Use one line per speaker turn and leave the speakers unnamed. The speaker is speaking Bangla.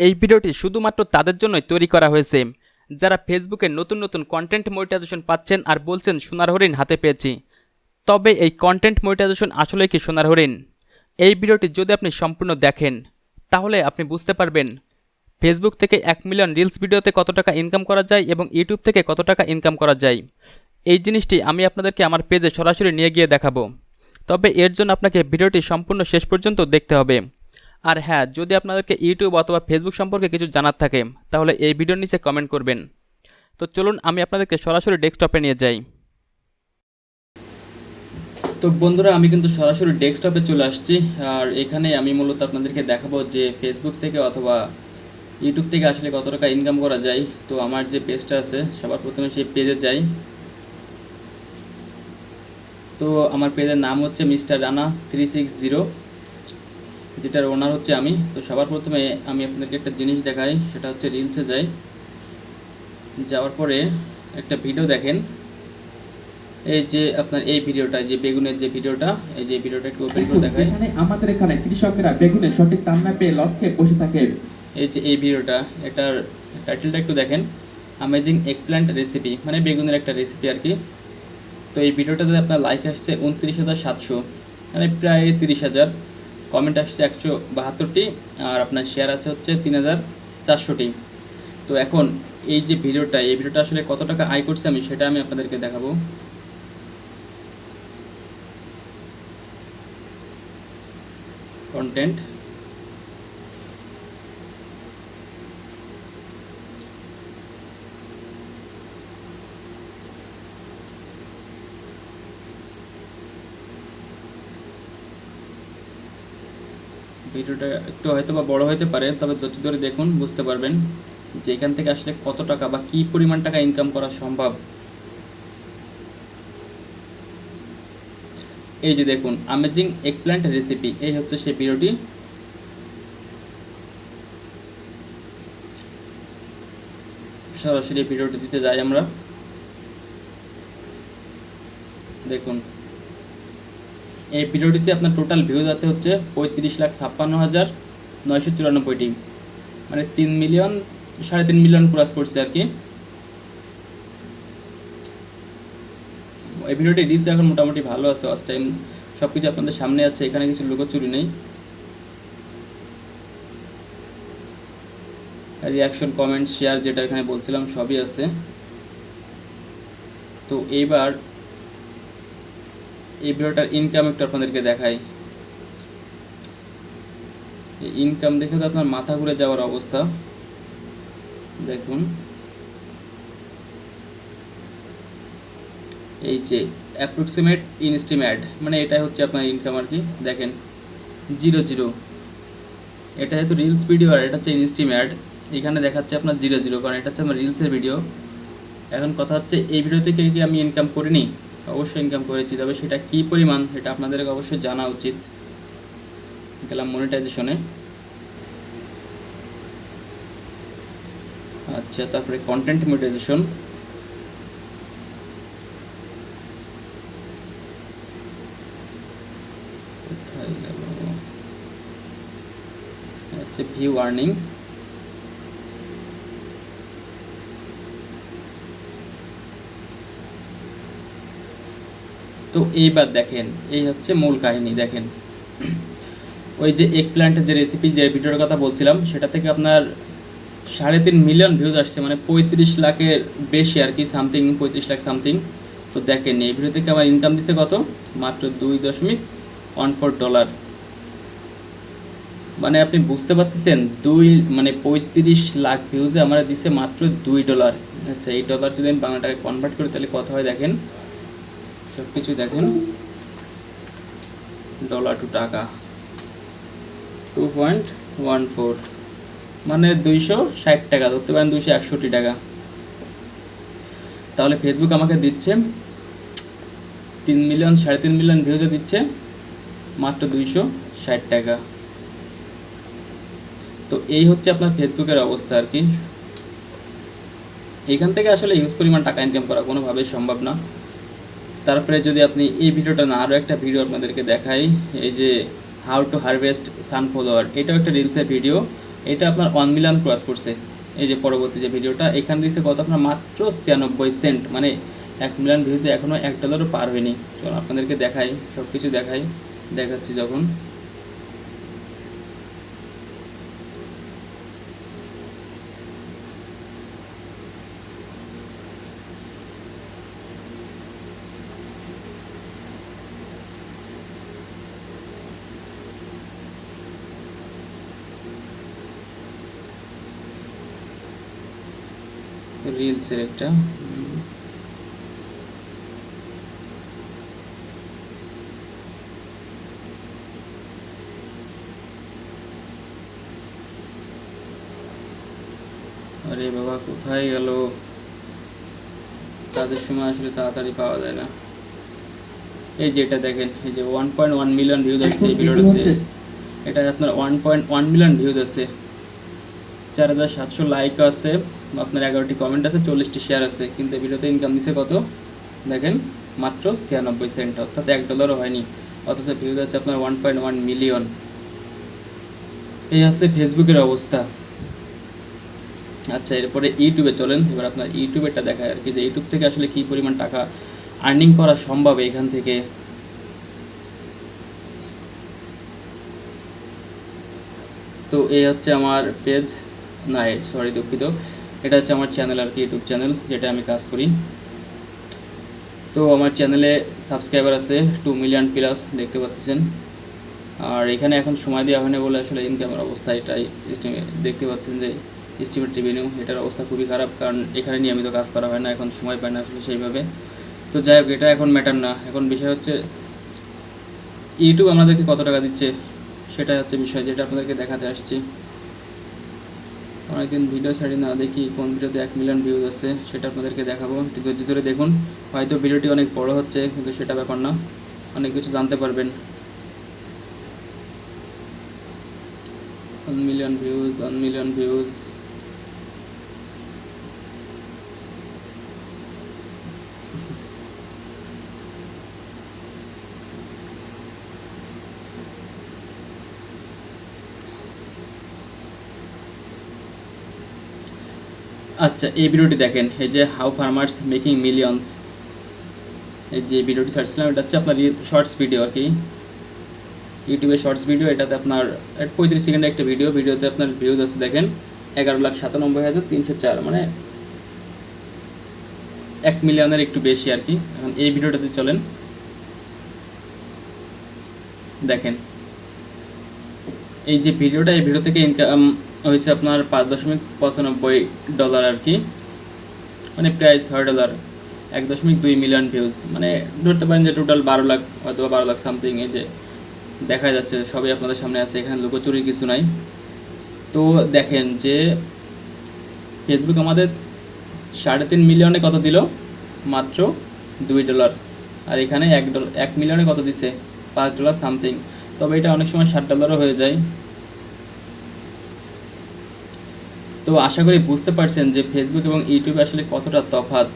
এই ভিডিওটি শুধুমাত্র তাদের জন্যই তৈরি করা হয়েছে। যারা ফেসবুকে নতুন নতুন কন্টেন্ট মনিটাইজেশন পাচ্ছেন আর বলছেন সোনার হরিণ হাতে পেয়েছি। তবে এই কন্টেন্ট মনিটাইজেশন আসলে কি সোনার হরিণ? এই ভিডিওটি যদি আপনি সম্পূর্ণ দেখেন, তাহলে আপনি বুঝতে পারবেন ফেসবুক থেকে এক মিলিয়ন রিলস ভিডিওতে কত টাকা ইনকাম করা যায় এবং ইউটিউব থেকে কত টাকা ইনকাম করা যায়। এই জিনিসটি আমি আপনাদেরকে আমার পেজে সরাসরি নিয়ে গিয়ে দেখাবো। তবে এর জন্য আপনাকে ভিডিওটি সম্পূর্ণ শেষ পর্যন্ত দেখতে হবে। আর হ্যাঁ যদি আপনাদেরকে ইউটিউব অথবা ফেসবুক সম্পর্কে কিছু জানার থাকে, তাহলে এই ভিডিওর নিচে কমেন্ট করবেন। তো চলুন, আমি আপনাদেরকে সরাসরি ডেস্কটপে নিয়ে যাই। তো বন্ধুরা, আমি কিন্তু সরাসরি ডেস্কটপে চলে আসছি, আর এখানে আমি মূলত আপনাদেরকে দেখাবো যে ফেসবুক থেকে অথবা ইউটিউব থেকে আসলে কত টাকা ইনকাম করা যায়। তো আমার যে পেজটা আছে, সবার প্রথমে সেই পেজে যাই। তো আমার পেজের নাম হচ্ছে mister Rana three six zero যেটার ওনার হচ্ছে আমি তো সবার প্রথমে আমি আপনাদেরকে একটা জিনিস দেখাই সেটা হচ্ছে রিলসে যাই। যাওয়ার পরে একটা ভিডিও দেখেন। এই যে আপনার এই ভিডিওটা যে বেগুনের যে ভিডিওটা এই যে ভিডিওটা একটু ওপেন করে দেখাই।
যেখানে আমাদের এখানে কৃষকেরা বেগুনের সঠিক দাম না পেয়ে লস খেয়ে বসে থাকে।
এই যে এই ভিডিওটা এটার টাইটেলটা একটু দেখেন। অ্যামেজিং এগপ্ল্যান্ট রেসিপি মানে বেগুনের একটা রেসিপি আর কি। তো এই ভিডিওটাতে আপনার লাইক আসছে উনত্রিশ হাজার সাতশো মানে প্রায় তিরিশ হাজার। কমেন্ট আসছে একশো বাহাত্তরটি, আর আপনার শেয়ার আছে হচ্ছে তিন হাজার চারশোটি। তো এখন এই যে ভিডিওটা, এই ভিডিওটা আসলে কত টাকা আয় করছে আমি সেটা আমি আপনাদেরকে দেখাবো। কন্টেন্ট ভিডিওটা একটু হয়তো বা বড় হতে পারে, তবে ধৈর্য ধরে দেখুন, বুঝতে পারবেন যে এখান থেকে আসলে কত টাকা বা কী পরিমাণ টাকা ইনকাম করা সম্ভব। এই যে দেখুন আমেজিং এগপ্ল্যান্ট রেসিপি এই হচ্ছে সেই ভিডিওটি। সরাসরি ভিডিওটি দিতে যাই আমরা। দেখুন এই ভিডিওটিতে আপনার টোটাল ভিউজ আছে হচ্ছে পঁয়ত্রিশ লাখ ছাপ্পান্ন হাজার নয়শো চুরানব্বইটি। মানে তিন মিলিয়ন সাড়ে তিন মিলিয়ন ক্রস করছে আর কি। এই ভিডিওটি রিচ এখন মোটামুটি ভালো আছে ফার্স্ট টাইম সব কিছু আপনাদের সামনে আছে, এখানে কিছু লুকোচুরি নেই। রিয়াকশন কমেন্ট শেয়ার যেটা এখানে বলছিলাম সবই আছে। তো এইবার এই ভিডিওটার ইনকাম একটু আপনাদেরকে দেখাই। ইনকাম দেখে তো আপনার মাথা ঘুরে যাওয়ার অবস্থা। দেখুন। এই যে অ্যাপ্রক্সিমেট ইনস্টিমেট মানে এটাই হচ্ছে আপনার ইনকাম আর কি। দেখেন জিরো জিরো এটা যেহেতু রিলস ভিডিও আর এটা হচ্ছে ইনস্টিমেট এখানে দেখাচ্ছে আপনার জিরো জিরো কারণ এটা হচ্ছে আমার রিলসের ভিডিও এখন কথা হচ্ছে, এই ভিডিও থেকে কি আমি ইনকাম করিনি? অবশ্যই ইনকাম করেছি, তবে সেটা কী পরিমাণ সেটা আপনাদেরকে অবশ্যই জানা উচিত। গেলাম মনিটাইজেশনে আচ্ছা তারপরে কন্টেন্ট মনিটাইজেশন কোথায় আচ্ছা ভিউ আর্নিং তো এইবার দেখেন, এই হচ্ছে মূল কাহিনী, দেখেন। ওই যে এগ প্ল্যান্টের যে রেসিপি যে ভিডিওর কথা বলছিলাম, সেটা থেকে আপনার সাড়ে তিন মিলিয়ন ভিউজ আসছে মানে পঁয়ত্রিশ লাখের বেশি আর কি সামথিং পঁয়ত্রিশ লাখ সামথিং তো দেখেন, এই ভিডিও থেকে আমার ইনকাম দিছে কত? মাত্র দুই দশমিক ওয়ান ফোর ডলার মানে আপনি বুঝতে পারতেছেন, দুই মানে পঁয়ত্রিশ লাখ ভিউজে আমার দিছে মাত্র দুই ডলার আচ্ছা এই ডলার যদি আমি বাংলা টাকায় কনভার্ট করি, তাহলে কত হয় দেখেন? সব কিছু দেখেন। ডলার টু টাকা। টু পয়েন্ট ওয়ান ফোর মানে দুইশো ষাট টাকা, ধরতে পারেন দুইশো একষট্টি টাকা। তাহলে ফেসবুক আমাকে দিচ্ছে তিন মিলিয়ন সাড়ে তিন মিলিয়ন ভিউজে দিচ্ছে মাত্র দুইশো ষাট টাকা। তো এই হচ্ছে আপনার ফেসবুকের অবস্থা আর কি। এখান থেকে আসলে হিউজ পরিমাণ টাকা ইনকাম করা কোনোভাবেই সম্ভব না। তারপরে যদি আপনি এই ভিডিওটা না আরও একটা ভিডিও আপনাদেরকে দেখাই, এই যে হাউ টু হারভেস্ট সানফ্লাওয়ার এটাও একটা রিলসের ভিডিও এটা আপনার ওয়ান মিলিয়ন ক্রস করছে, এই যে পরবর্তী যে ভিডিওটা এখান দিচ্ছে কত আপনার? মাত্র ছিয়ানব্বই সেন্ট মানে এক মিলিয়ন ভিউসে এখনও এক ডলারও পার হয়নি। চলুন আপনাদেরকে দেখাই সব কিছু দেখাই, দেখাচ্ছি যখন। রিলসের একটা। আরে বাবা কোথায় গেল? তাদের সময় আসলে তাড়াতাড়ি পাওয়া যায় না। এই যে এটা দেখেন এই যে one point one million views আসছে এই ভিডিওটাতে। এটা আপনার one point one million views আছে চার হাজার সাতশো লাইক আছে, আপনার এগারোটি কমেন্ট আছে, চল্লিশটি শেয়ার আছে। কিন্তু ভিডিওতে ইনকাম দিছে কত? দেখেন, মাত্র ছিয়ানব্বই সেন্ট অর্থাৎ এক ডলারও হয়নি। অথচ ভিউজ আছে আপনার ওয়ান পয়েন্ট ওয়ান মিলিয়ন এই হচ্ছে ফেসবুকের অবস্থা। আচ্ছা এরপরে ইউটিউবে চলেন। এবার আপনার ইউটিউবেরটা দেখায় আর কি, যে ইউটিউব থেকে আসলে কী পরিমাণ টাকা আর্নিং করা সম্ভব এখান থেকে। তো এই হচ্ছে আমার পেজ না সরি দুঃখিত। এটা হচ্ছে আমার চ্যানেল আর কি ইউটিউব চ্যানেল যেটা আমি কাজ করি। তো আমার চ্যানেলে সাবস্ক্রাইবার আছে টু মিলিয়ন প্লাস দেখতে পাচ্ছেন। আর এখানে এখন সময় দেওয়া হয়নি বলে আসলে ইনকামের অবস্থা এটাই estimate দেখতে পাচ্ছেন যে এস্টিমেট রেভিনিউ এটার অবস্থা খুবই খারাপ, কারণ এখানে নিয়মিত কাজ করা হয় না, এখন সময় পায় না আসলে সেইভাবে। তো যাই হোক, এটা এখন ম্যাটার না। এখন বিষয় হচ্ছে ইউটিউব আমাদেরকে কত টাকা দিচ্ছে? সেটাই হচ্ছে বিষয় যেটা আপনাদেরকে দেখাতে আসছি। অনেকদিন ভিডিও ছাড়ি না, দেখি কোন ভিডিওতে এক মিলিয়ন ভিউজ আছে সেটা আপনাদেরকে দেখাবো। একটু ধৈর্য ধরে দেখুন, হয়তো ভিডিওটি অনেক বড় হচ্ছে, কিন্তু সেটা ব্যাপার না, অনেক কিছু জানতে পারবেন। One million views one million views আচ্ছা এই ভিডিওটি দেখেন, এই যে হাউ ফার্মার্স মেকিং মিলিয়নস এই যে ভিডিওটি ছাড়ছিলাম, এটা হচ্ছে আপনার শর্টস ভিডিও আর কি। ইউটিউবে শর্টস ভিডিও এটাতে আপনার পঁয়ত্রিশ সেকেন্ডের একটা ভিডিও ভিডিওতে আপনার ভিউজ আছে, দেখেন, এগারো লাখ সাতানব্বই হাজার তিনশো চার মানে এক মিলিয়নের একটু বেশি আর কি। এখন এই ভিডিওটাতে চলেন। দেখেন এই যে ভিডিওটা, এই ভিডিও থেকে ইনকাম হয়েছে আপনার পাঁচ দশমিক পঁচানব্বই ডলার আর কি। মানে প্রায় ছয় ডলার এক দশমিক দুই মিলিয়ন ভিউজ মানে ধরতে পারেন যে টোটাল বারো লাখ অথবা বারো লাখ সামথিং এই যে দেখা যাচ্ছে, সবই আপনাদের সামনে আছে, এখানে লুকোচুরির কিছু নাই। তো দেখেন যে ফেসবুক আমাদের সাড়ে তিন মিলিয়নে কত দিল? মাত্র দুই ডলার আর এখানে এক ডলার এক মিলিয়নে কত দিছে? পাঁচ ডলার সামথিং তবে এটা অনেক সময় ষাট ডলারও হয়ে যায়। তো আশা করি বুঝতে পারছেন যে ফেসবুক এবং ইউটিউবে আসলে কতটা তফাৎ।